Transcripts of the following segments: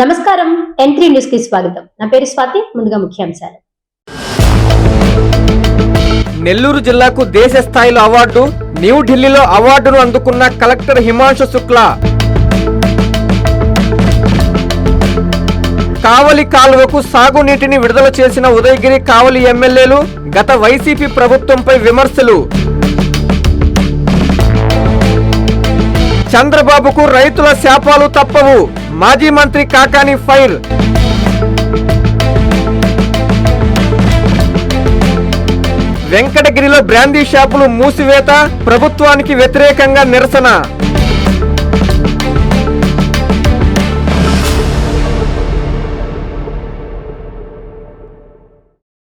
నమస్కారం ఎంట్రీ న్యూస్కి స్వాగతం. నా పేరు స్వాతి ముందుగా ముఖ్యాంశాలు. నెల్లూరు జిల్లాకు దేశ స్థాయిలో అవార్డు న్యూఢిల్లీలో అవార్డును అందుకున్న కలెక్టర్ హిమాంశు శుక్లా. కావలి కాలువకు సాగునీటిని విడుదల చేసిన ఉదయగిరి కావలి ఎమ్మెల్యేలు గత వైసీపీ ప్రభుత్వంపై విమర్శలు. చంద్రబాబుకు రైతుల శాపాలు తప్పవు. మాజీ మంత్రి కాకాని ఫైర్. వెంకటగిరిలో బ్రాందీ షాపులు మూసివేత ప్రభుత్వానికి వ్యతిరేకంగా నిరసన.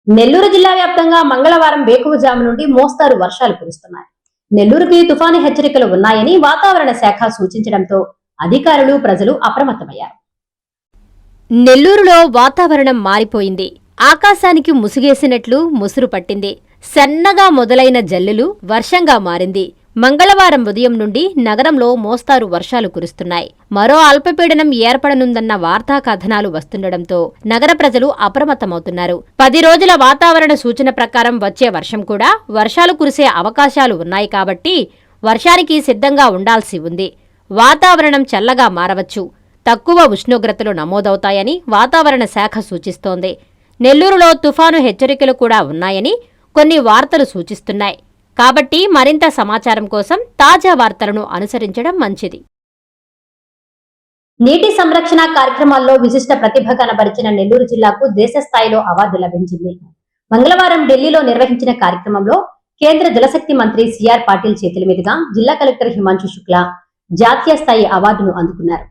నెల్లూరు జిల్లా వ్యాప్తంగా మంగళవారం వేకువజాము నుండి మోస్తారు వర్షాలు కురుస్తున్నాయి. నెల్లూరుకి తుఫాను హెచ్చరికలు ఉన్నాయని వాతావరణ శాఖ సూచించడంతో అధికారులు ప్రజలు అప్రమత్తమయ్యారు. నెల్లూరులో వాతావరణం మారిపోయింది. ఆకాశానికి ముసుగేసినట్లు ముసురు పట్టింది. సన్నగా మొదలైన జల్లులు వర్షంగా మారింది. మంగళవారం ఉదయం నుండి నగరంలో మోస్తారు వర్షాలు కురుస్తున్నాయి. మరో అల్పపీడనం ఏర్పడనుందన్న వార్తా కథనాలు వస్తుండటంతో నగర ప్రజలు అప్రమత్తమవుతున్నారు. పది రోజుల వాతావరణ సూచన ప్రకారం వచ్చే వర్షం కూడా వర్షాలు కురిసే అవకాశాలు ఉన్నాయి కాబట్టి వర్షానికి సిద్ధంగా ఉండాల్సి ఉంది. వాతావరణం చల్లగా మారవచ్చు. తక్కువ ఉష్ణోగ్రతలు నమోదవుతాయని వాతావరణ శాఖ సూచిస్తోంది. నెల్లూరులో తుఫాను హెచ్చరికలు కూడా ఉన్నాయని కొన్ని వార్తలు సూచిస్తున్నాయి. కాబట్టి మరింత సమాచారం కోసం తాజా వార్తలను అనుసరించడం మంచిది. నీటి సంరక్షణ కార్యక్రమాల్లో విశిష్ట ప్రతిభ కనబరిచిన నెల్లూరు జిల్లాకు దేశ స్థాయిలో అవార్డు లభించింది. మంగళవారం ఢిల్లీలో నిర్వహించిన కార్యక్రమంలో కేంద్ర జలశక్తి మంత్రి సిఆర్ పాటిల్ చేతుల మీదుగా జిల్లా కలెక్టర్ హిమాంశు శుక్లా జాతీయ స్థాయి అవార్డును అందుకున్నారు.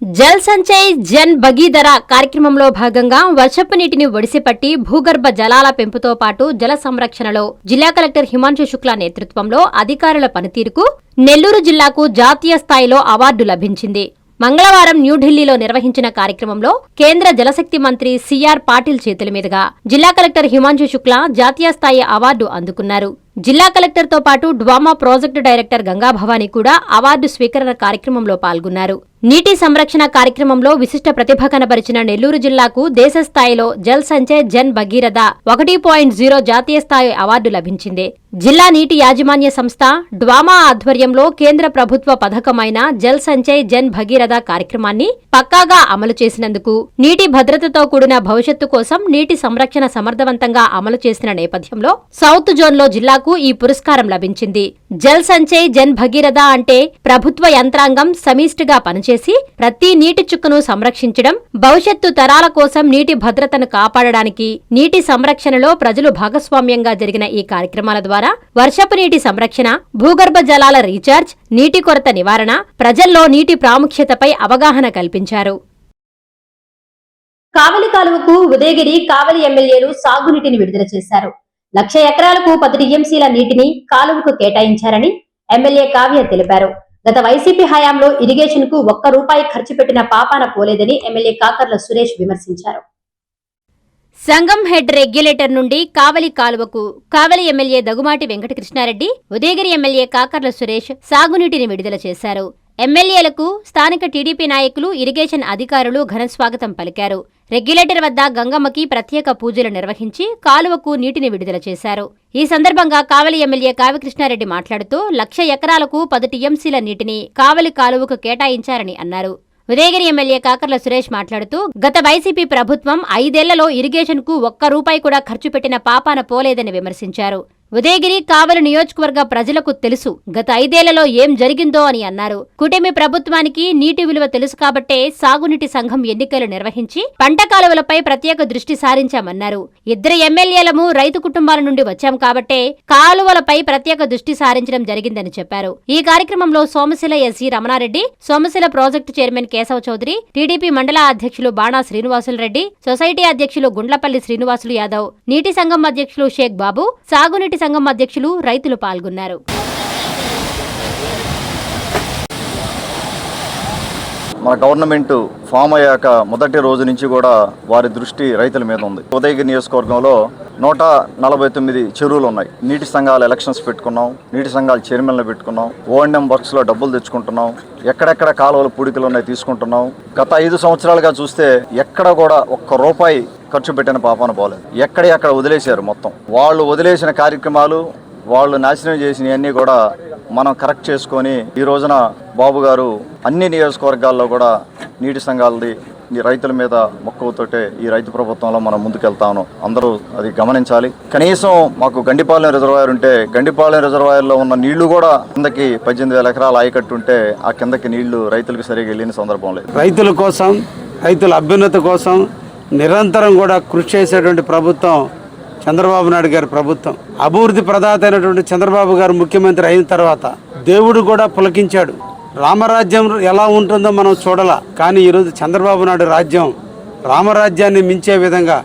జల్ సంచయ్ జన్ భగీధర కార్యక్రమంలో భాగంగా వర్షపు నీటిని ఒడిసిపట్టి భూగర్భ జలాల పెంపుతో పాటు జల సంరక్షణలో జిల్లా కలెక్టర్ హిమాంశు శుక్లా నేతృత్వంలో అధికారుల పనితీరుకు నెల్లూరు జిల్లాకు జాతీయ స్థాయిలో అవార్డు లభించింది. మంగళవారం న్యూఢిల్లీలో నిర్వహించిన కార్యక్రమంలో కేంద్ర జలశక్తి మంత్రి సిఆర్ పాటిల్ చేతుల మీదుగా జిల్లా కలెక్టర్ హిమాంశు శుక్లా జాతీయ స్థాయి అవార్డు అందుకున్నారు. జిల్లా కలెక్టర్తో పాటు డ్వామా ప్రాజెక్టు డైరెక్టర్ గంగాభవాని కూడా అవార్డు స్వీకరణ కార్యక్రమంలో పాల్గొన్నారు. నీటి సంరక్షణ కార్యక్రమంలో విశిష్ట ప్రతిభ కనబరిచిన నెల్లూరు జిల్లాకు దేశ స్థాయిలో జల్ సంచయ్ జన్ భగీరథ ఒకటి పాయింట్ జీరో జాతీయ స్థాయి అవార్డు లభించింది. జిల్లా నీటి యాజమాన్య సంస్థ డ్వామా ఆధ్వర్యంలో కేంద్ర ప్రభుత్వ పథకమైన జల్ సంచయ్ జన్ భగీరథ కార్యక్రమాన్ని పక్కాగా అమలు చేసినందుకు నీటి భద్రతతో కూడిన భవిష్యత్తు కోసం నీటి సంరక్షణ సమర్థవంతంగా అమలు చేసిన నేపథ్యంలో సౌత్ జోన్లో జిల్లాకు ఈ పురస్కారం లభించింది. జల్ సంచయ్ జన్ భగీరథ అంటే ప్రభుత్వ యంత్రాంగం సమిష్టిగా చేసి ప్రతి నీటి చుక్కను సంరక్షించడం భవిష్యత్తు తరాల కోసం నీటి భద్రతను కాపాడడానికి నీటి సంరక్షణలో ప్రజలు భాగస్వామ్యంగా జరిగిన ఈ కార్యక్రమాల ద్వారా వర్షపు నీటి సంరక్షణ భూగర్భ జలాల రీఛార్జ్ నీటి కొరత నివారణ ప్రజల్లో నీటి ప్రాముఖ్యతపై అవగాహన కల్పించారు. కావలి కాలువకు ఉదయగిరి కావలి ఎమ్మెల్యేలు సాగునీటిని విడుదల చేశారు. లక్ష ఎకరాలకు పది టీఎంసీల నీటిని కాలువకు కేటాయించారని ఎమ్మెల్యే కావ్య తెలిపారు. గత వైసీపీ హయాంలో ఇరిగేషన్కు ఒక్క రూపాయి ఖర్చు పెట్టిన పాపాన పోలేదని ఎమ్మెల్యే కాకర్ల సురేష్ విమర్శించారు. సంగం హెడ్ రెగ్యులేటర్ నుండి కావలి కాలువకు కావలి ఎమ్మెల్యే దగుమాటి వెంకటకృష్ణారెడ్డి ఉదయగిరి ఎమ్మెల్యే కాకర్ల సురేష్ సాగునీటిని విడుదల చేశారు. ఎమ్మెల్యేలకు స్థానిక టీడీపీ నాయకులు ఇరిగేషన్ అధికారులు ఘనస్వాగతం పలికారు. రెగ్యులేటర్ వద్ద గంగమ్మకి ప్రత్యేక పూజలు నిర్వహించి కాలువకు నీటిని విడుదల చేశారు. ఈ సందర్భంగా కావలి ఎమ్మెల్యే కావికృష్ణారెడ్డి మాట్లాడుతూ లక్ష ఎకరాలకు పది టీఎంసీల నీటిని కావలి కాలువకు కేటాయించారని అన్నారు. ఉదయగిరి ఎమ్మెల్యే కాకర్ల సురేష్ మాట్లాడుతూ గత వైసీపీ ప్రభుత్వం ఐదేళ్ళలో ఇరిగేషన్కు ఒక్క రూపాయి కూడా ఖర్చు పెట్టిన పాపాన పోలేదని విమర్శించారు. ఉదయగిరి కావలి నియోజకవర్గ ప్రజలకు తెలుసు గత ఐదేళ్ళలో ఏం జరిగిందో అని అన్నారు. కూటమి ప్రభుత్వానికి నీటి విలువ తెలుసు కాబట్టే సాగునీటి సంఘం ఎన్నికలు నిర్వహించి పంట కాలువలపై ప్రత్యేక దృష్టి సారించామన్నారు. ఇద్దరు ఎమ్మెల్యేలము రైతు కుటుంబాల నుండి వచ్చాం కాబట్టే కాలువలపై ప్రత్యేక దృష్టి సారించడం జరిగిందని చెప్పారు. ఈ కార్యక్రమంలో Somasila SC Ramanareddy Somasila project chairman Kesava Chowdary TDP మండల అధ్యక్షులు బాణా శ్రీనివాసులు రెడ్డి సొసైటీ అధ్యక్షులు గుండ్లపల్లి శ్రీనివాసులు యాదవ్ నీటి సంఘం అధ్యక్షులు షేక్ బాబు సాగునీటి సంఘం అధ్యక్షులు రైతులు పాల్గొన్నారు. మన గవర్నమెంట్ ఫామ్ అయ్యాక మొదటి రోజు నుంచి కూడా వారి దృష్టి రైతుల మీద ఉంది. ఉదయగిరి నియోజకవర్గంలో నూట నలభై తొమ్మిది చెరువులు ఉన్నాయి. నీటి సంఘాల ఎలక్షన్స్ పెట్టుకున్నాం. నీటి సంఘాల చైర్మన్లు పెట్టుకున్నాం. ఓఎన్ఎం వర్క్స్లో డబ్బులు తెచ్చుకుంటున్నాం. ఎక్కడెక్కడ కాలువలు పూడికలు ఉన్నాయి తీసుకుంటున్నాం. గత ఐదు సంవత్సరాలుగా చూస్తే ఎక్కడ కూడా ఒక్క రూపాయి ఖర్చు పెట్టిన పాపాన పోలేదు. ఎక్కడ ఎక్కడ వదిలేశారు మొత్తం. వాళ్ళు వదిలేసిన కార్యక్రమాలు వాళ్ళు నాశనం చేసినవన్నీ కూడా మనం కరెక్ట్ చేసుకొని ఈ రోజున బాబు గారు అన్ని నియోజకవర్గాల్లో కూడా నీటి సంఘాలది ఈ రైతుల మీద మొక్కవుతోటే ఈ రైతు ప్రభుత్వంలో మనం ముందుకెళ్తాను. అందరూ అది గమనించాలి. కనీసం మాకు గండిపాలెం రిజర్వాయర్ ఉంటే గండిపాలెం రిజర్వాయర్లో ఉన్న నీళ్ళు కూడా కిందకి పద్దెనిమిది వేల ఎకరాలు ఆయకట్టు ఉంటే ఆ కిందకి నీళ్ళు రైతులకు సరిగా వెళ్ళిన సందర్భం లేదు. రైతుల కోసం రైతుల అభ్యున్నతి కోసం నిరంతరం కూడా కృషి చేసేటువంటి ప్రభుత్వం చంద్రబాబు నాయుడు గారి ప్రభుత్వం. అభివృద్ధి ప్రదాత అయినటువంటి చంద్రబాబు గారు ముఖ్యమంత్రి అయిన తర్వాత దేవుడు కూడా పులకించాడు. రామరాజ్యం ఎలా ఉంటుందో మనం చూడాల. కానీ ఈరోజు చంద్రబాబు నాయుడు రాజ్యం రామరాజ్యాన్ని మించే విధంగా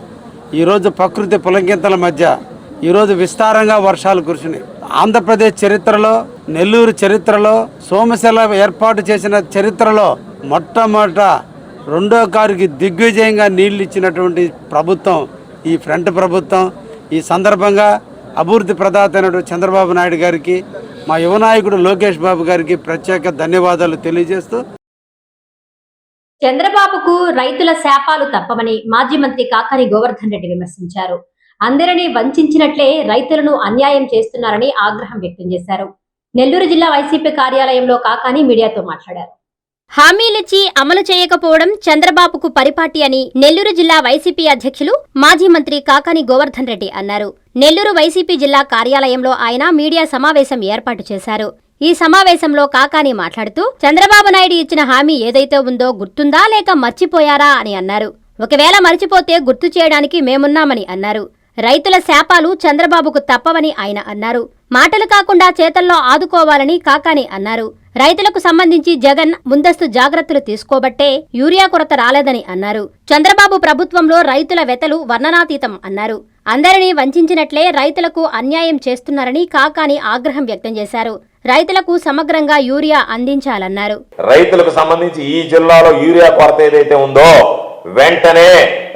ఈరోజు ప్రకృతి పులకింతల మధ్య ఈరోజు విస్తారంగా వర్షాలు కురిసినాయి. ఆంధ్రప్రదేశ్ చరిత్రలో నెల్లూరు చరిత్రలో సోమశిల ఏర్పాటు చేసిన చరిత్రలో మొట్టమొదట రెండో కారుకి దిగ్విజయంగా నీళ్ళు ఇచ్చినటువంటి ప్రభుత్వం ఈ ఫ్రంట్ ప్రభుత్వం ఈ సందర్భంగా అభివృద్ధి ప్రదాతనుడు చంద్రబాబు నాయుడు గారికి మా యువ నాయకుడు లోకేష్ బాబు గారికి ప్రత్యేక ధన్యవాదాలు తెలియజేస్తూ చంద్రబాబుకు రైతుల శాపాలు తప్పవని మాజీ మంత్రి కాకాని గోవర్ధన్ రెడ్డి విమర్శించారు. అందరినీ వంచినట్లే రైతులను అన్యాయం చేస్తున్నారని ఆగ్రహం వ్యక్తం చేశారు. నెల్లూరు జిల్లా వైసీపీ కార్యాలయంలో కాకాని మీడియాతో మాట్లాడారు. హామీలిచ్చి అమలు చేయకపోవడం చంద్రబాబుకు పరిపాటి అని నెల్లూరు జిల్లా వైసీపీ అధ్యక్షులు మాజీ మంత్రి కాకాని గోవర్ధన్ రెడ్డి అన్నారు. నెల్లూరు వైసీపీ జిల్లా కార్యాలయంలో ఆయన మీడియా సమావేశం ఏర్పాటు చేశారు. ఈ సమావేశంలో కాకాని మాట్లాడుతూ చంద్రబాబు నాయుడు ఇచ్చిన హామీ ఏదైతే ఉందో గుర్తుందా లేక మర్చిపోయారా? అని అన్నారు. ఒకవేళ మర్చిపోతే గుర్తు చేయడానికి మేమున్నామని అన్నారు. రైతుల శాపాలు చంద్రబాబుకు తప్పవని ఆయన అన్నారు. మాటలు కాకుండా చేతల్లో ఆదుకోవాలని కాకాని అన్నారు. రైతులకు సంబంధించి జగన్ ముందస్తు జాగ్రత్తలు తీసుకోబట్టే యూరియా కొరత రాలేదని అన్నారు. చంద్రబాబు ప్రభుత్వంలో రైతుల వెతలు వర్ణనాతీతం అన్నారు. అందరినీ వంచినట్లే రైతులకు అన్యాయం చేస్తున్నారని కాకాని ఆగ్రహం వ్యక్తం చేశారు. రైతులకు సమగ్రంగా యూరియా అందించాలన్నారు. రైతులకు సంబంధించి ఈ జిల్లాలో యూరియా కొరత ఏదైతే ఉందో వెంటనే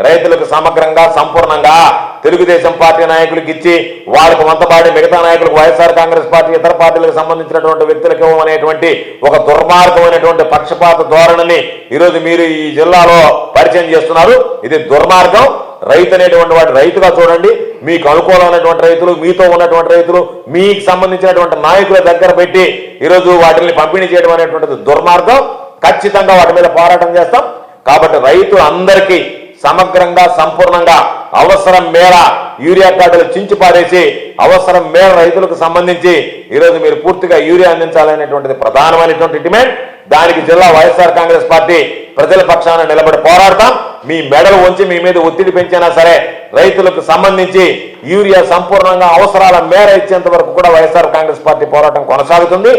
రైతులకు సమగ్రంగా సంపూర్ణంగా తెలుగుదేశం పార్టీ నాయకులకు ఇచ్చి వాళ్ళకు వంతపాడి మిగతా నాయకులకు వైఎస్ఆర్ కాంగ్రెస్ పార్టీ ఇతర పార్టీలకు సంబంధించినటువంటి వ్యక్తులకు ఇవ్వమనేటువంటి ఒక దుర్మార్గమైనటువంటి పక్షపాత ధోరణిని ఈరోజు మీరు ఈ జిల్లాలో పరిచయం చేస్తున్నారు. ఇది దుర్మార్గం. రైతు అనేటువంటి వాటి రైతుగా చూడండి. మీకు అనుకూలమైనటువంటి రైతులు మీతో ఉన్నటువంటి రైతులు మీకు సంబంధించినటువంటి నాయకుల దగ్గర పెట్టి ఈరోజు వాటిని పంపిణీ చేయడం అనేటువంటిది దుర్మార్గం. ఖచ్చితంగా వాటి మీద పోరాటం చేస్తాం. కాబట్టి రైతు అందరికీ సమగ్రంగా సంపూర్ణంగా అవసరం మేర యూరియా కార్డులు చించి పారేసి అవసరం మేర రైతులకు సంబంధించి ఈరోజు మీరు పూర్తిగా యూరియా అందించాలనేటువంటిది ప్రధానమైనటువంటి డిమాండ్. దానికి జిల్లా వైఎస్ఆర్ కాంగ్రెస్ పార్టీ ప్రజల పక్షాన నిలబడి పోరాడతాం. మీ మెడలు ఉంచి మీ మీద ఒత్తిడి పెంచినా సరే రైతులకు సంబంధించి యూరియా సంపూర్ణంగా అవసరాల మేర ఇచ్చేంత వరకు కూడా వైఎస్ఆర్ కాంగ్రెస్ పార్టీ పోరాటం కొనసాగుతుంది.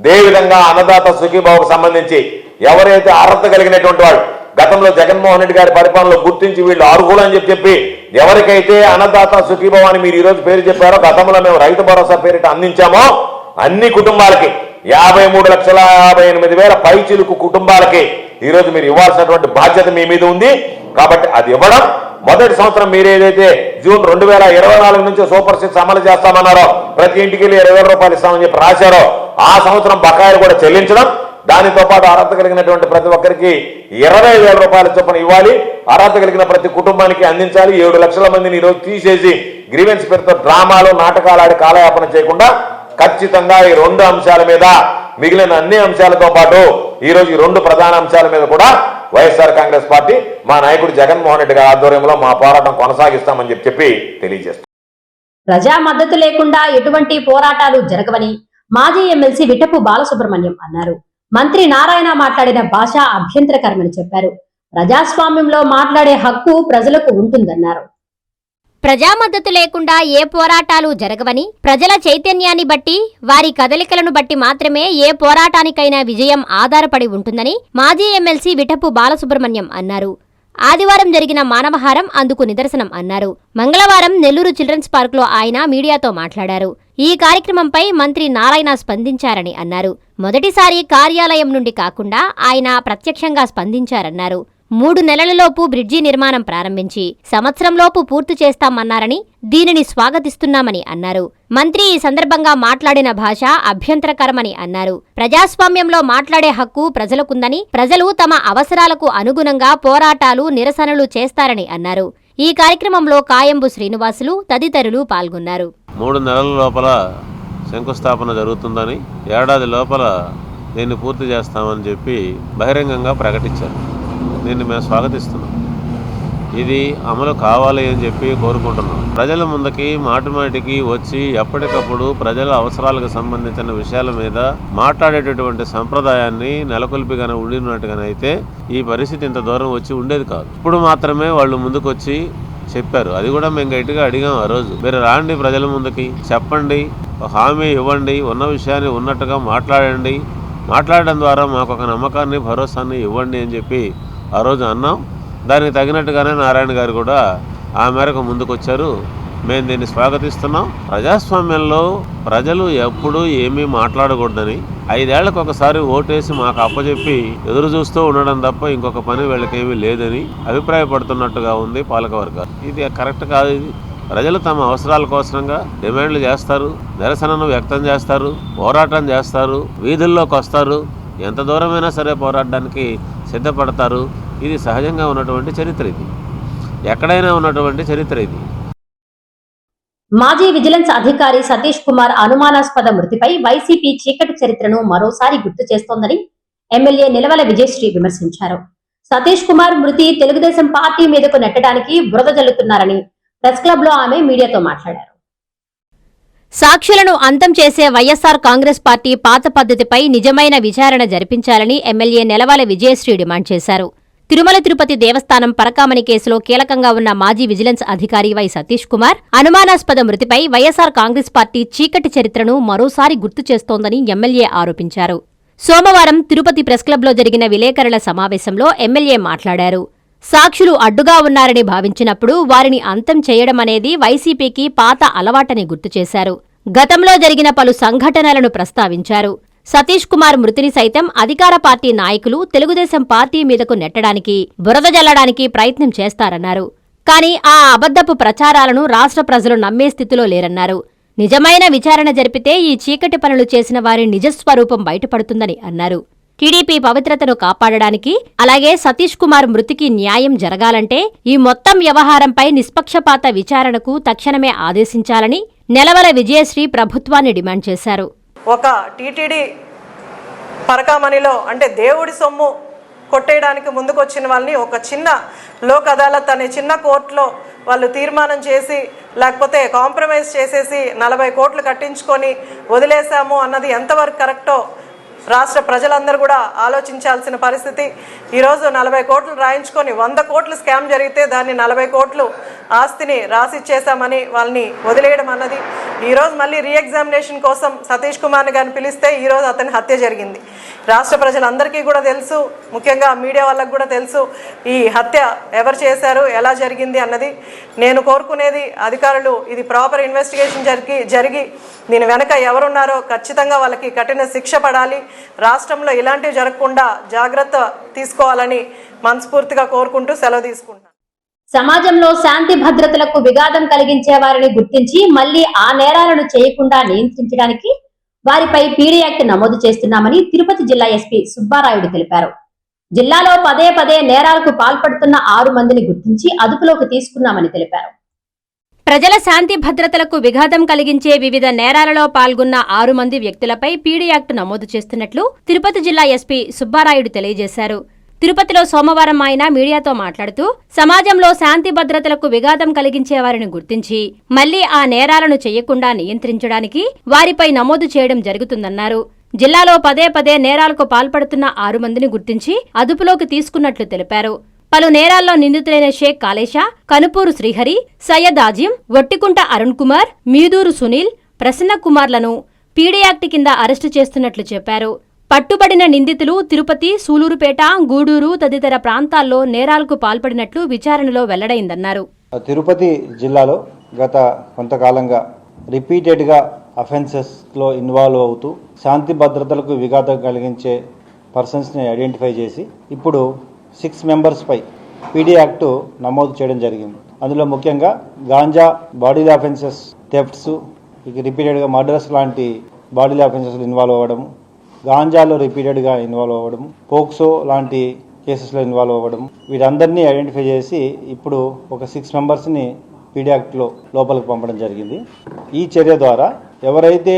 అదేవిధంగా అన్నదాత సుఖీబాబుకు సంబంధించి ఎవరైతే అర్హత కలిగినటువంటి వాళ్ళు గతంలో జగన్మోహన్ రెడ్డి గారి పరిపాలనలో గుర్తించి వీళ్ళు అర్హులు అని చెప్పి చెప్పి ఎవరికైతే అన్నదాత సుఖీభావ అని మీరు ఈరోజు పేరు చెప్పారో గతంలో మేము రైతు భరోసా పేరిట అందించామో అన్ని కుటుంబాలకి యాభై మూడు లక్షల యాభై ఎనిమిది వేల పైచిలుకు కుటుంబాలకి ఈరోజు మీరు ఇవ్వాల్సినటువంటి బాధ్యత మీ మీద ఉంది. కాబట్టి అది ఇవ్వడం. మొదటి సంవత్సరం మీరు ఏదైతే జూన్ రెండు వేల ఇరవై నాలుగు నుంచి సూపర్ సిక్స్ అమలు చేస్తామన్నారో ప్రతి ఇంటికి వెళ్ళి ఇరవై రూపాయలు ఇస్తామని చెప్పి రాశారో ఆ సంవత్సరం బకాయిలు కూడా చెల్లించడం. దానితో పాటు అర్హత కలిగినటువంటి ప్రతి ఒక్కరికి ఇరవై వేల రూపాయల చొప్పున ఇవ్వాలి. అర్హత కలిగిన ప్రతి కుటుంబానికి అందించాలి. ఏడు లక్షల మందిని ఈరోజు తీసేసి గ్రీవెన్స్ పేరుతో డ్రామాలు నాటకాలు ఆడి కాలయాపన చేయకుండా ఖచ్చితంగా ఈ రెండు అంశాల మీద మిగిలిన అన్ని అంశాలతో పాటు ఈ రోజు ఈ రెండు ప్రధాన అంశాల మీద కూడా వైఎస్ఆర్ కాంగ్రెస్ పార్టీ మా నాయకుడు జగన్మోహన్ రెడ్డి గారి ఆధ్వర్యంలో మా పోరాటం కొనసాగిస్తామని చెప్పి చెప్పి తెలియజేస్తాం. ప్రజా మద్దతు లేకుండా ఎటువంటి పోరాటాలు జరగవని మాజీ ఎమ్మెల్సీ విటపు బాలసుబ్రహ్మణ్యం అన్నారు. మంత్రి నారాయణ మాట్లాడిన భాష అభ్యంతరకరమని చెప్పారు. ప్రజాస్వామ్యంలో మాట్లాడే హక్కు ప్రజలకు ఉంటుందన్నారు. ప్రజా మద్దతు లేకుండా ఏ పోరాటాలు జరగవని ప్రజల చైతన్యాన్ని బట్టి వారి కదలికలను బట్టి మాత్రమే ఏ పోరాటానికైనా విజయం ఆధారపడి ఉంటుందని మాజీ ఎమ్మెల్సీ విఠపు బాలసుబ్రహ్మణ్యం అన్నారు. ఆదివారం జరిగిన మానవహారం అందుకు నిదర్శనం అన్నారు. మంగళవారం నెల్లూరు చిల్డ్రన్స్ పార్క్లో ఆయన మీడియాతో మాట్లాడారు. ఈ కార్యక్రమంపై మంత్రి నారాయణ స్పందించారని అన్నారు. మొదటిసారి కార్యాలయం నుండి కాకుండా ఆయన ప్రత్యక్షంగా స్పందించారన్నారు. మూడు నెలలలోపు బ్రిడ్జి నిర్మాణం ప్రారంభించి సంవత్సరంలోపు పూర్తి చేస్తామన్నారని దీనిని స్వాగతిస్తున్నామని అన్నారు. మంత్రి ఈ సందర్భంగా మాట్లాడిన భాష అభ్యంతరకరమని అన్నారు. ప్రజాస్వామ్యంలో మాట్లాడే హక్కు ప్రజలకుందని ప్రజలు తమ అవసరాలకు అనుగుణంగా పోరాటాలు నిరసనలు చేస్తారని అన్నారు. ఈ కార్యక్రమంలో కాయంబు శ్రీనివాసులు తదితరులు పాల్గొన్నారు. మూడు నెలల లోపల శంకుస్థాపన జరుగుతుందని ఏడాది లోపల దీన్ని పూర్తి చేస్తామని చెప్పి బహిరంగంగా ప్రకటించారు. దీన్ని మేము స్వాగతిస్తున్నాం. ఇది అమలు కావాలి అని చెప్పి కోరుకుంటున్నాం. ప్రజల ముందుకి మాటిమాటికి వచ్చి ఎప్పటికప్పుడు ప్రజల అవసరాలకు సంబంధించిన విషయాల మీద మాట్లాడేటటువంటి సంప్రదాయాన్ని నెలకొల్పిగానే ఉండినట్టుగానైతే ఈ పరిస్థితి ఇంత దూరం వచ్చి ఉండేది కాదు. ఇప్పుడు మాత్రమే వాళ్ళు ముందుకొచ్చి చెప్పారు. అది కూడా మేము గట్టిగా అడిగాం ఆ రోజు. మీరు రాండి ప్రజల ముందుకి చెప్పండి ఒక హామీ ఇవ్వండి ఉన్న విషయాన్ని ఉన్నట్టుగా మాట్లాడండి. మాట్లాడడం ద్వారా మాకు ఒక నమ్మకాన్ని భరోసాన్ని ఇవ్వండి అని చెప్పి ఆ రోజు అన్నాం. దానికి తగినట్టుగానే నారాయణ గారు కూడా ఆ మేరకు ముందుకొచ్చారు. మేము దీన్ని స్వాగతిస్తున్నాం. ప్రజాస్వామ్యంలో ప్రజలు ఎప్పుడూ ఏమీ మాట్లాడకూడదని ఐదేళ్ళకు ఒకసారి ఓటేసి మాకు అప్పచెప్పి ఎదురు చూస్తూ ఉండడం తప్ప ఇంకొక పని వీళ్ళకేమీ లేదని అభిప్రాయపడుతున్నట్టుగా ఉంది పాలకవర్గాలు ఇది కరెక్ట్ కాదు ఇది. ప్రజలు తమ అవసరాల కోసంగా డిమాండ్లు చేస్తారు నిరసనను వ్యక్తం చేస్తారు పోరాటం చేస్తారు వీధుల్లోకి వస్తారు. ఎంత దూరమైనా సరే పోరాడడానికి సిద్ధపడతారు. ఇది సహజంగా ఉన్నటువంటి చరిత్ర ఇది. ఎక్కడైనా ఉన్నటువంటి చరిత్ర ఇది. మాజీ విజిలెన్స్ అధికారి సతీష్ కుమార్ అనుమానాస్పద మృతిపై వైసీపీ చీకటి చరిత్రను మరోసారి గుర్తు చేస్తోందని ఎమ్మెల్యే నిలవల విజయశ్రీ విమర్శించారు. సతీష్ కుమార్ మృతి తెలుగుదేశం పార్టీ మీదకు నెట్టడానికి బురద జల్లుతున్నారని ప్రెస్ క్లబ్లో ఆమె మీడియాతో మాట్లాడారు. సాక్షులను అంతం చేసే వైఎస్సార్ కాంగ్రెస్ పార్టీ పాత పద్ధతిపై నిజమైన విచారణ జరిపించాలని ఎమ్మెల్యే నెలవాల విజయశ్రీ డిమాండ్ చేశారు. తిరుమల తిరుపతి దేవస్థానం పరకామణి కేసులో కీలకంగా ఉన్న మాజీ విజిలెన్స్ అధికారి వై సతీష్ కుమార్. అనుమానాస్పద మృతిపై వైఎస్సార్ కాంగ్రెస్ పార్టీ చీకటి చరిత్రను మరోసారి గుర్తు చేస్తోందని ఎమ్మెల్యే ఆరోపించారు. సోమవారం తిరుపతి ప్రెస్ క్లబ్లో జరిగిన విలేకరుల సమావేశంలో ఎమ్మెల్యే మాట్లాడారు. సాక్షులు అడ్డుగా ఉన్నారని భావించినప్పుడు వారిని అంతం చేయడం అనేది వైసీపీకి పాత అలవాటని గుర్తు చేశారు. గతంలో జరిగిన పలు సంఘటనలను ప్రస్తావించారు. సతీష్ కుమార్ మృతిని సైతం అధికార పార్టీ నాయకులు తెలుగుదేశం పార్టీ మీదకు నెట్టడానికి బురద జల్లడానికి ప్రయత్నం చేస్తారన్నారు. కానీ ఆ అబద్ధపు ప్రచారాలను రాష్ట్ర ప్రజలు నమ్మే స్థితిలో లేరన్నారు. నిజమైన విచారణ జరిపితే ఈ చీకటి పనులు చేసిన వారి నిజస్వరూపం బయటపడుతుందని అన్నారు. టీడీపీ పవిత్రతను కాపాడడానికి అలాగే సతీష్ కుమార్ మృతికి న్యాయం జరగాలంటే ఈ మొత్తం వ్యవహారంపై నిష్పక్షపాత విచారణకు తక్షణమే ఆదేశించాలని నెలవల విజయశ్రీ ప్రభుత్వాన్ని డిమాండ్ చేశారు. ఒక టీటీడీ పరకామణిలో అంటే దేవుడి సొమ్ము కొట్టేయడానికి ముందుకొచ్చిన వాళ్ళని ఒక చిన్న లోక్ అదాలత్ అనే చిన్న కోర్టులో వాళ్ళు తీర్మానం చేసి లేకపోతే కాంప్రమైజ్ చేసేసి నలభై కోట్లు కట్టించుకొని వదిలేశాము అన్నది ఎంతవరకు కరెక్టో రాష్ట్ర ప్రజలందరూ కూడా ఆలోచించాల్సిన పరిస్థితి. ఈరోజు నలభై కోట్లు రాయించుకొని వంద కోట్లు స్కామ్ జరిగితే దాన్ని నలభై కోట్లు ఆస్తిని రాసిచ్చేశామని వాళ్ళని వదిలేయడం అన్నది. ఈరోజు మళ్ళీ రీఎగ్జామినేషన్ కోసం సతీష్ కుమార్ని కానీ పిలిస్తే ఈరోజు అతని హత్య జరిగింది. రాష్ట్ర ప్రజలందరికీ కూడా తెలుసు ముఖ్యంగా మీడియా వాళ్ళకు కూడా తెలుసు ఈ హత్య ఎవరు చేశారు ఎలా జరిగింది అన్నది. నేను కోరుకునేది అధికారులు ఇది ప్రాపర్ ఇన్వెస్టిగేషన్ జరిగి జరిగి దీని వెనక ఎవరున్నారో ఖచ్చితంగా వాళ్ళకి కఠిన శిక్ష పడాలి. రాష్ట్రంలో ఇలాంటివి జరగకుండా జాగ్రత్త తీసుకోవాలని మనస్ఫూర్తిగా కోరుకుంటూ సెలవు తీసుకుంటున్నాను. సమాజంలో శాంతి భద్రతలకు విఘాతం కలిగించే వారిని గుర్తించి మళ్ళీ ఆ నేరాలను చేయకుండా నియంత్రించడానికి వారిపై పీడీ యాక్ట్ నమోదు చేస్తున్నామని తిరుపతి జిల్లా ఎస్పీ సుబ్బారాయుడు తెలిపారు. జిల్లాలో పదే పదే నేరాలకు పాల్పడుతున్న ఆరు మందిని గుర్తించి అదుపులోకి తీసుకున్నామని తెలిపారు. ప్రజల శాంతి భద్రతలకు విఘాతం కలిగించే వివిధ నేరాలలో పాల్గొన్న ఆరు మంది వ్యక్తులపై పీడీ యాక్ట్ నమోదు చేస్తున్నట్లు తిరుపతి జిల్లా ఎస్పీ సుబ్బారాయుడు తెలియజేశారు. తిరుపతిలో సోమవారం ఆయన మీడియాతో మాట్లాడుతూ సమాజంలో శాంతి భద్రతలకు విఘాతం కలిగించే వారిని గుర్తించి మళ్ళీ ఆ నేరాలను చేయకుండా నియంత్రించడానికి వారిపై నమోదు చేయడం జరుగుతుందన్నారు. జిల్లాలో పదే పదే నేరాలకు పాల్పడుతున్న ఆరు మందిని గుర్తించి అదుపులోకి తీసుకున్నట్లు తెలిపారు. పలు నేరాల్లో నిందితులైన షేక్ కాళేశా కనుపూరు శ్రీహరి సయ్యద్ ఆజిం ఒట్టికుంట అరుణ్ కుమార్ మీదూరు సునీల్ ప్రసన్న కుమార్లను పీడీ యాక్ట్ కింద అరెస్టు చేస్తున్నట్లు చెప్పారు. పట్టుబడిన నిందితులు తిరుపతి సూలూరుపేట గూడూరు తదితర ప్రాంతాల్లో నేరాలకు పాల్పడినట్లు విచారణలో వెల్లడైందన్నారు. తిరుపతి జిల్లాలో గత కొంతకాలంగా రిపీటెడ్గా అఫెన్సెస్లో ఇన్వాల్వ్ అవుతూ శాంతి భద్రతలకు విఘాతం కలిగించే పర్సన్స్ని ఐడెంటిఫై చేసి ఇప్పుడు సిక్స్ మెంబర్స్పై పీడీ యాక్టు నమోదు చేయడం జరిగింది. అందులో ముఖ్యంగా గాంజా బాడీల అఫెన్సెస్ థెఫ్ట్స్ ఇక రిపీటెడ్గా మర్డర్స్ లాంటి బాడీల అఫెన్సెస్లో ఇన్వాల్వ్ అవ్వడం గాంజాలో రిపీటెడ్గా ఇన్వాల్వ్ అవ్వడం పోక్సో లాంటి కేసెస్లో ఇన్వాల్వ్ అవ్వడం వీరందరినీ ఐడెంటిఫై చేసి ఇప్పుడు ఒక సిక్స్ మెంబర్స్ని పీడీ యాక్ట్లో లోపలికి పంపడం జరిగింది. ఈ చర్య ద్వారా ఎవరైతే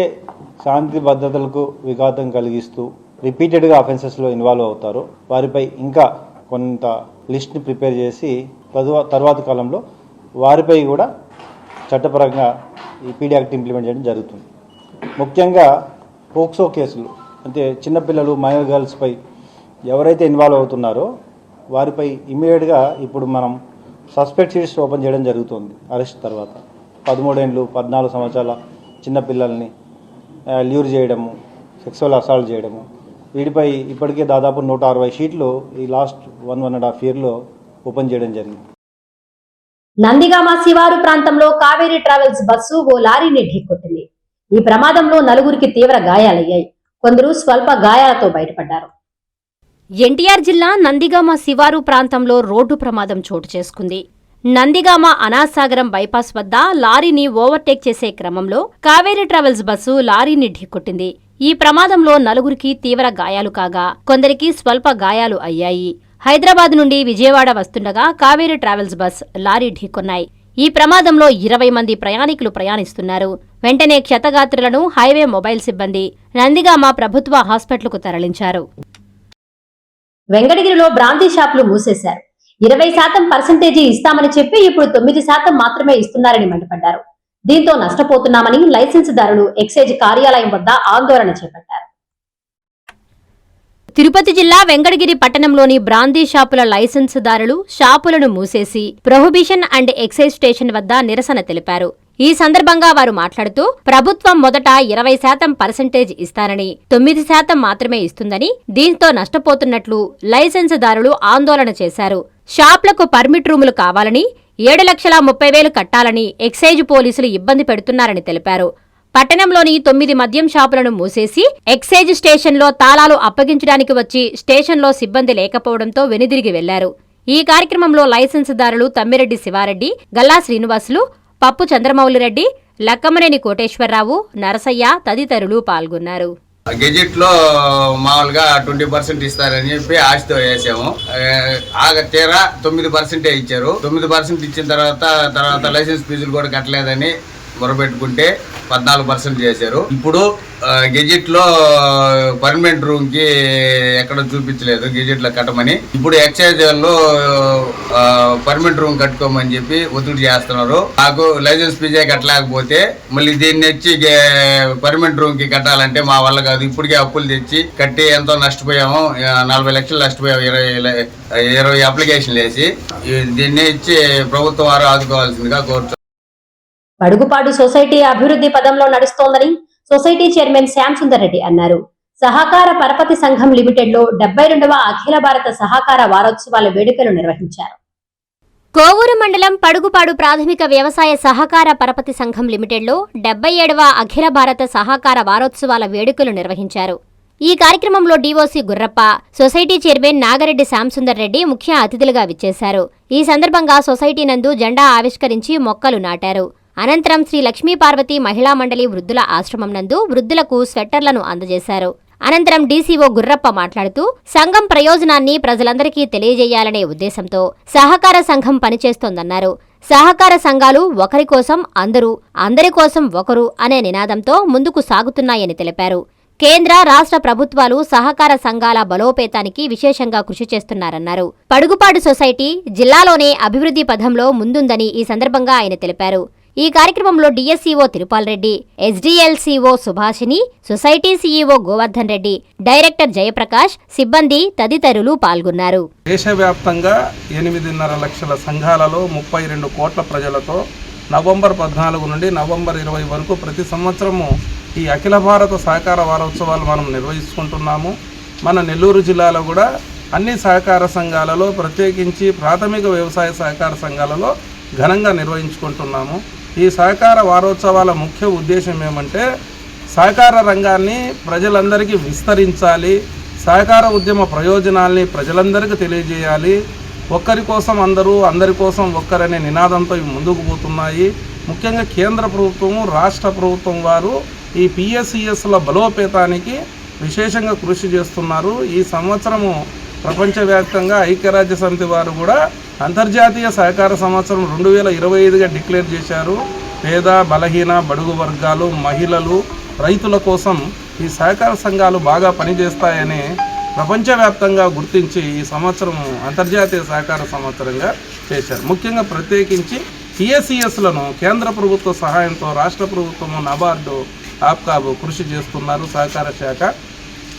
శాంతి భద్రతలకు విఘాతం కలిగిస్తూ రిపీటెడ్గా అఫెన్సెస్లో ఇన్వాల్వ్ అవుతారో వారిపై ఇంకా కొంత లిస్ట్ని ప్రిపేర్ చేసి తదువ తర్వాత కాలంలో వారిపై కూడా చట్టపరంగా ఈ పీడీ యాక్ట్ ఇంప్లిమెంట్ చేయడం జరుగుతుంది. ముఖ్యంగా పోక్సో కేసులు అంటే చిన్నపిల్లలు మైనర్ గర్ల్స్పై ఎవరైతే ఇన్వాల్వ్ అవుతున్నారో వారిపై ఇమీడియట్గా ఇప్పుడు మనం సస్పెక్ట్ సీట్స్ ఓపెన్ చేయడం జరుగుతుంది అరెస్ట్ తర్వాత. పదమూడేళ్ళు పద్నాలుగు సంవత్సరాల చిన్నపిల్లల్ని ల్యూర్ చేయడము సెక్సువల్ అసాల్ట్ చేయడము వీటిపై ఇప్పటికే దాదాపు నూట అరవై షీట్లు ఈ last one one and half ఇయర్లో ఓపెన్ చేయడం జరిగింది. నందిగామ శివారు ప్రాంతంలో కావేరీ ట్రావెల్స్ బస్సు ఓ లారీని ఢీకొట్టింది ఈ ప్రమాదంలో నలుగురికి తీవ్ర గాయాలయ్యాయి. కొందరు స్వల్ప గాయాలతో బయటపడ్డారు. ఎన్టీఆర్ జిల్లా నందిగామ శివారు ప్రాంతంలో రోడ్డు ప్రమాదం చోటు చేసుకుంది. నందిగామ అనాసాగరం బైపాస్ వద్ద లారీని ఓవర్టేక్ చేసే క్రమంలో కావేరీ ట్రావెల్స్ బస్సు లారీని ఢీకొట్టింది ఈ ప్రమాదంలో నలుగురికి తీవ్ర గాయాలు కాగా కొందరికి స్వల్ప గాయాలు అయ్యాయి. హైదరాబాద్ నుండి విజయవాడ వస్తుండగా కావేరీ ట్రావెల్స్ బస్ లారీ ఢీకొన్నాయి. ఈ ప్రమాదంలో ఇరవై మంది ప్రయాణికులు ప్రయాణిస్తున్నారు. వెంటనే క్షతగాత్రులను హైవే మొబైల్ సిబ్బంది నందిగామ ప్రభుత్వ హాస్పిటల్కు తరలించారు. వెంకటగిరిలో బ్రాంతి షాపులు మూసేశారు. ఇరవై శాతం పర్సంటేజీ ఇస్తామని చెప్పి ఇప్పుడు తొమ్మిది శాతం మాత్రమే ఇస్తున్నారని మండిపడ్డారు. దీంతో నష్టపోతున్నామని లైసెన్సుదారులు ఎక్సైజ్ కార్యాలయం వద్ద ఆందోళన చేపట్టారు. తిరుపతి జిల్లా వెంకటగిరి పట్టణంలోని బ్రాందీ షాపుల లైసెన్సుదారులు షాపులను మూసేసి ప్రొహిబిషన్ అండ్ ఎక్సైజ్ స్టేషన్ వద్ద నిరసన తెలిపారు. ఈ సందర్భంగా వారు మాట్లాడుతూ ప్రభుత్వం మొదట ఇరవై శాతం పర్సెంటేజ్ ఇస్తానని తొమ్మిది శాతం మాత్రమే ఇస్తుందని దీంతో నష్టపోతున్నట్లు లైసెన్సుదారులు ఆందోళన చేశారు. షాప్లకు పర్మిట్ రూములు కావాలని ఏడు లక్షల ముప్పై వేలు కట్టాలని ఎక్సైజ్ పోలీసులు ఇబ్బంది పెడుతున్నారని తెలిపారు. పట్టణంలోని తొమ్మిది మద్యం షాపులను మూసేసి ఎక్సైజ్ స్టేషన్లో తాళాలు అప్పగించడానికి వచ్చి స్టేషన్లో సిబ్బంది లేకపోవడంతో వెనుదిరిగి వెళ్ళారు. ఈ కార్యక్రమంలో లైసెన్సుదారులు తమ్మిరెడ్డి శివారెడ్డి గల్లా శ్రీనివాసులు పప్పు చంద్రమౌళిరెడ్డి లక్కమనేని కోటేశ్వరరావు నరసయ్య తదితరులు పాల్గొన్నారు. గెజెట్లో మామూలుగా ట్వంటీ పర్సెంట్ ఇస్తారని చెప్పి ఆశతో వేసాము. ఆగ తీరా తొమ్మిది పర్సెంటే ఇచ్చారు. తొమ్మిది పర్సెంట్ ఇచ్చిన తర్వాత తర్వాత లైసెన్స్ ఫీజులు కూడా కట్టలేదని గురబెట్టుకుంటే పద్నాలుగు పర్సెంట్ చేశారు. ఇప్పుడు గెజిట్లో లో పర్మనెంట్ రూమ్కి ఎక్కడ చూపించలేదు గెజిట్లో కట్టమని. ఇప్పుడు ఎక్సైజ్లో పర్మనెంట్ రూమ్ కట్టుకోమని చెప్పి ఒత్తిడి చేస్తున్నారు. నాకు లైసెన్స్ ఫీజే కట్టలేకపోతే మళ్ళీ దీన్ని వచ్చి పర్మనెంట్ రూమ్కి కట్టాలంటే మా వల్ల కాదు. ఇప్పటికే అప్పులు తెచ్చి కట్టి ఎంతో నష్టపోయాము. నలభై లక్షలు నష్టపోయాము ఇరవై ఇరవై అప్లికేషన్లు వేసి. దీన్ని ఇచ్చి ప్రభుత్వం వారు ఆదుకోవాల్సిందిగా కోరుతున్నాను పడుగుపాడు సొసైటీ అభివృద్ధి పదంలో నడుస్తోందని సొసైటీ చైర్మన్ శ్యామ్ సుందర్ రెడ్డి అన్నారు. సహకార పరపతి సంఘం లిమిటెడ్లో డెబ్బై రెండవ అఖిల భారత సహకార వారోత్సవాల వేడుకలు నిర్వహించారు. కోవూరు మండలం పడుగుపాడు ప్రాథమిక వ్యవసాయ సహకార పరపతి సంఘం లిమిటెడ్లో డెబ్బై ఏడవ అఖిల భారత సహకార వారోత్సవాల వేడుకలు నిర్వహించారు. ఈ కార్యక్రమంలో DOC Gurrappa society chairman Nagareddy Shyamsundar Reddy ముఖ్య అతిథులుగా విచ్చేశారు. ఈ సందర్భంగా సొసైటీ నందు జెండా ఆవిష్కరించి మొక్కలు నాటారు. అనంతరం శ్రీ లక్ష్మీ పార్వతి మహిళా మండలి వృద్ధుల ఆశ్రమం నందు వృద్ధులకు స్వెట్టర్లను అందజేశారు. అనంతరం డీసీఓ గుర్రప్ప మాట్లాడుతూ సంఘం ప్రయోజనాన్ని ప్రజలందరికీ తెలియజేయాలనే ఉద్దేశంతో సహకార సంఘం పనిచేస్తోందన్నారు. సహకార సంఘాలు ఒకరి కోసం అందరూ అందరి కోసం ఒకరు అనే నినాదంతో ముందుకు సాగుతున్నాయని తెలిపారు. కేంద్ర రాష్ట్ర ప్రభుత్వాలు సహకార సంఘాల బలోపేతానికి విశేషంగా కృషి చేస్తున్నారన్నారు. పడుగుపాడు సొసైటీ జిల్లాలోనే అభివృద్ధి పథంలో ముందుందని ఈ సందర్భంగా ఆయన తెలిపారు. ఈ కార్యక్రమంలో DSCO Tirupal Reddy SDLCO Subhashini society CEO Govardhan Reddy director Jayaprakash సిబ్బంది తదితరులు పాల్గొన్నారు. దేశవ్యాప్తంగా ఎనిమిదిన్నర లక్షల సంఘాలలో ముప్పై రెండు కోట్ల ప్రజలతో నవంబర్ పద్నాలుగు నుండి నవంబర్ ఇరవై వరకు ప్రతి సంవత్సరము ఈ అఖిల భారత సహకార వారోత్సవాలు మనం నిర్వహించుకుంటున్నాము మన నెల్లూరు జిల్లాలో కూడా అన్ని సహకార సంఘాలలో ప్రత్యేకించి ప్రాథమిక వ్యవసాయ సహకార సంఘాలలో ఘనంగా నిర్వహించుకుంటున్నాము. ఈ సహకార వారోత్సవాల ముఖ్య ఉద్దేశం ఏమంటే సహకార రంగాన్ని ప్రజలందరికీ విస్తరించాలి సహకార ఉద్యమ ప్రయోజనాల్ని ప్రజలందరికీ తెలియజేయాలి. ఒక్కరి కోసం అందరూ అందరి కోసం ఒక్కరనే నినాదంతో ఇవి ముందుకు పోతున్నాయి. ముఖ్యంగా కేంద్ర ప్రభుత్వము రాష్ట్ర ప్రభుత్వం వారు ఈ పిఎస్సిఎస్ల బలోపేతానికి విశేషంగా కృషి చేస్తున్నారు. ఈ సంవత్సరము ప్రపంచవ్యాప్తంగా ఐక్యరాజ్య సమితి వారు కూడా అంతర్జాతీయ సహకార సంవత్సరం రెండు వేల ఇరవై ఐదుగా డిక్లేర్ చేశారు. పేద బలహీన బడుగు వర్గాలు మహిళలు రైతుల కోసం ఈ సహకార సంఘాలు బాగా పనిచేస్తాయని ప్రపంచవ్యాప్తంగా గుర్తించి ఈ సంవత్సరం అంతర్జాతీయ సహకార సంవత్సరంగా చేశారు. ముఖ్యంగా ప్రత్యేకించి టీఎస్ఈఎస్లను కేంద్ర ప్రభుత్వ సహాయంతో రాష్ట్ర ప్రభుత్వము నబార్డు ఆప్కాబు కృషి చేస్తున్నారు సహకార శాఖ.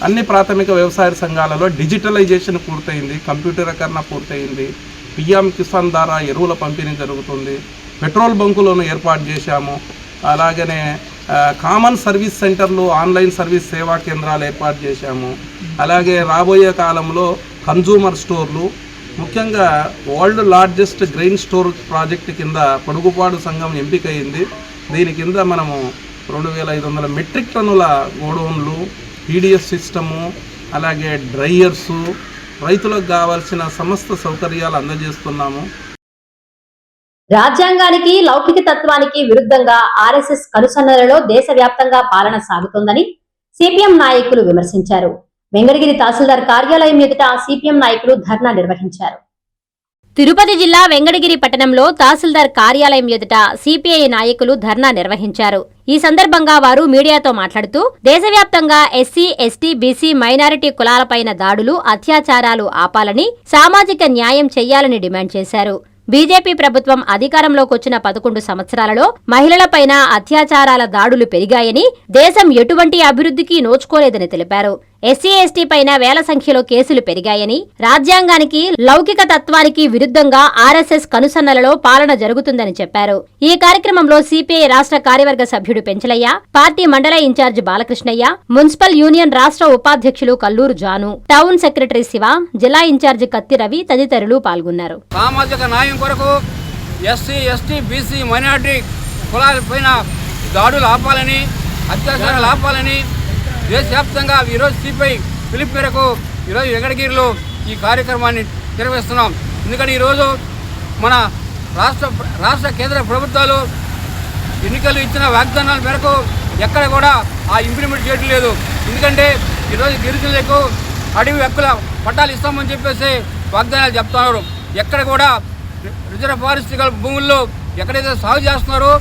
అన్ని ప్రాథమిక వ్యవసాయ సంఘాలలో డిజిటలైజేషన్ పూర్తయింది కంప్యూటరీకరణ పూర్తయింది పిఎం కిసాన్ ద్వారా ఎరువుల పంపిణీ జరుగుతుంది పెట్రోల్ బంకులను ఏర్పాటు చేశాము. అలాగనే కామన్ సర్వీస్ సెంటర్లు ఆన్లైన్ సర్వీస్ సేవా కేంద్రాలు ఏర్పాటు చేశాము. అలాగే రాబోయే కాలంలో కన్జూమర్ స్టోర్లు ముఖ్యంగా world largest grain store project కింద పొడుగుపాడు సంఘం ఎంపికయింది దీని కింద మనము రెండు వేల ఐదు వందల మెట్రిక్ టన్నుల గోడౌన్లు పీడిఎస్ సిస్టము అలాగే డ్రైయర్సు రైతులకు కావాల్సిన సమస్త సౌకర్యాలు అందజేస్తున్నాము. రాజ్యాంగానికి లౌకిక తత్వానికి విరుద్ధంగా ఆర్ఎస్ఎస్ కనుసన్నలలో దేశవ్యాప్తంగా పాలన సాగుతోందని సిపిఎం నాయకులు విమర్శించారు. వెంగళగిరి తహసీల్దార్ కార్యాలయం ఎదుట సిపిఎం నాయకులు ధర్నా నిర్వహించారు. తిరుపతి జిల్లా వెంగడగిరి పట్టణంలో తహసీల్దార్ కార్యాలయం ఎదుట సిపిఐ నాయకులు ధర్నా నిర్వహించారు. ఈ సందర్భంగా వారు మీడియాతో మాట్లాడుతూ దేశవ్యాప్తంగా ఎస్సీ ఎస్టీ బీసీ మైనారిటీ కులాలపైన దాడులు అత్యాచారాలు ఆపాలని సామాజిక న్యాయం చేయాలని డిమాండ్ చేశారు. బీజేపీ ప్రభుత్వం అధికారంలోకి వచ్చిన పదకొండు సంవత్సరాలలో మహిళలపైన అత్యాచారాల దాడులు పెరిగాయని దేశం ఎటువంటి అభివృద్ధికి నోచుకోలేదని తెలిపారు. ఎస్సీ ఎస్టీ పైన వేల సంఖ్యలో కేసులు పెరిగాయని రాజ్యాంగానికి లౌకిక తత్వానికి విరుద్ధంగా ఆర్ఎస్ఎస్ కనుసన్నలలో పాలన జరుగుతుందని చెప్పారు. ఈ కార్యక్రమంలో సిపిఐ రాష్ట్ర కార్యవర్గ సభ్యుడు పెంచలయ్య పార్టీ మండల ఇన్ఛార్జ్ బాలకృష్ణయ్య మున్సిపల్ యూనియన్ రాష్ట్ర ఉపాధ్యక్షులు కల్లూరు జాను టౌన్ సెక్రటరీ శివ జిల్లా ఇన్ఛార్జ్ కత్తి రవి తదితరులు పాల్గొన్నారు. సామాజిక న్యాయం కొరకు ఎస్సీ ఎస్టీ బీసీ మైనార్టీ కులాలపైన దాడులు ఆపాలని అత్యాచారాలు ఆపాలని దేశవ్యాప్తంగా ఈరోజు సిపిఐ పిలుపు మేరకు ఈరోజు వెంకటగిరిలో ఈ కార్యక్రమాన్ని నిర్వహిస్తున్నాం. ఎందుకంటే ఈరోజు మన రాష్ట్ర రాష్ట్ర కేంద్ర ప్రభుత్వాలు ఎన్నికలు ఇచ్చిన వాగ్దానాల మేరకు ఎక్కడ కూడా ఆ ఇంప్లిమెంట్ చేయడం లేదు. ఎందుకంటే ఈరోజు గిరిజనులకు అడవి హక్కుల పట్టాలు ఇస్తామని చెప్పేసి వాగ్దానాలు చెప్తున్నారు. ఎక్కడ కూడా రిజర్వ్ ఫారెస్ట్ భూముల్లో ఎక్కడైతే సాగు చేస్తున్నారో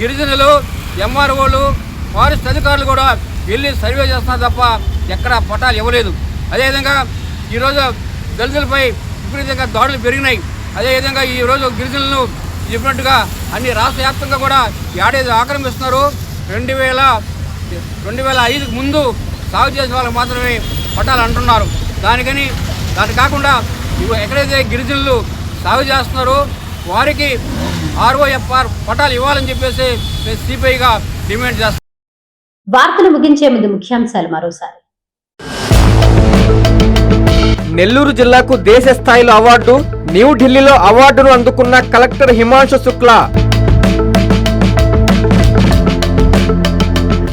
గిరిజనులు ఎంఆర్ఓలు ఫారెస్ట్ అధికారులు కూడా వెళ్ళి సర్వే చేస్తున్నారు తప్ప ఎక్కడ పటాలు ఇవ్వలేదు. అదేవిధంగా ఈరోజు దళితులపై విపరీతంగా దాడులు పెరిగినాయి. అదేవిధంగా ఈరోజు గిరిజనులను చెప్పినట్టుగా అన్ని రాష్ట్ర వ్యాప్తంగా కూడా ఏడాది ఆక్రమిస్తున్నారు. రెండు వేల రెండు వేల ఐదుకు ముందు సాగు చేసే వాళ్ళకి మాత్రమే పట్టాలు అంటున్నారు. దానికని దాని కాకుండా ఎక్కడైతే గిరిజనులు సాగు చేస్తున్నారో వారికి ఆర్ఓఎఫ్ఆర్ పట్టాలు ఇవ్వాలని చెప్పేసి మేము సిపిఐగా డిమాండ్ చేస్తారు వార్తలు ముగించే ముందు ముఖ్యాంశాలు మరోసారి. నెల్లూరు జిల్లాకు దేశ స్థాయిలో అవార్డు న్యూఢిల్లీలో అవార్డును అందుకున్న కలెక్టర్ హిమాంశు శుక్లా.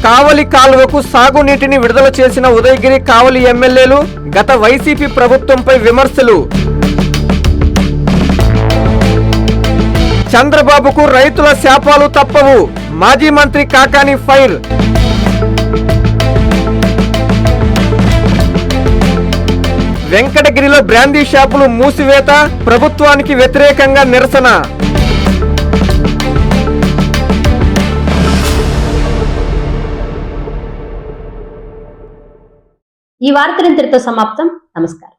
కావలి కాలువకు సాగునీటిని విడుదల చేసిన ఉదయగిరి కావలి ఎమ్మెల్యేలు గత వైసీపీ ప్రభుత్వంపై విమర్శలు. చంద్రబాబుకు రైతుల శాపాలు తప్పవు మాజీ మంత్రి కాకాని ఫైర్. వెంకటగిరిలో బ్రాందీ షాపులు మూసివేత ప్రభుత్వానికి వ్యతిరేకంగా నిరసన. ఈ వార్తలు ఇంతటితో సమాప్తం. నమస్కారం.